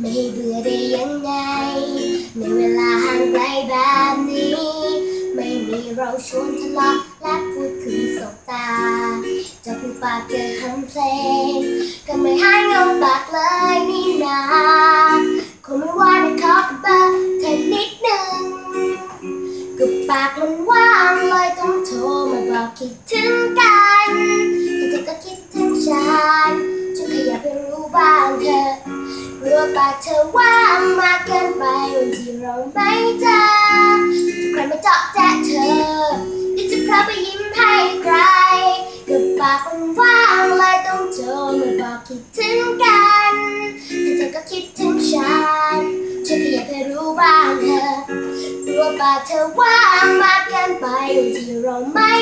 ไม่เบื่อได้ยังไง ในเวลาห่างไกลแบบนี้ ไม่มีเราชวนทะเลาะและพูดคุยสบตา จะพูดปากเจอากมันว่างเลยต้องโทรมาบอกคิดถึงกันแต่เธอก็คิดถึงฉันฉันขยับไปรู้บ้างเธอรู้ว่าปากเธอว่างมากเกินไปวันที่เราไม่เจอใครมาเจาะแจ๊ะเธอเดี๋ยวจะพลอไปยิ้มให้ใครกับปากมันว่างเลยต้องโทรมาบอกคิดถึง ปากเธอว่างมากเกินไปที่เราไม่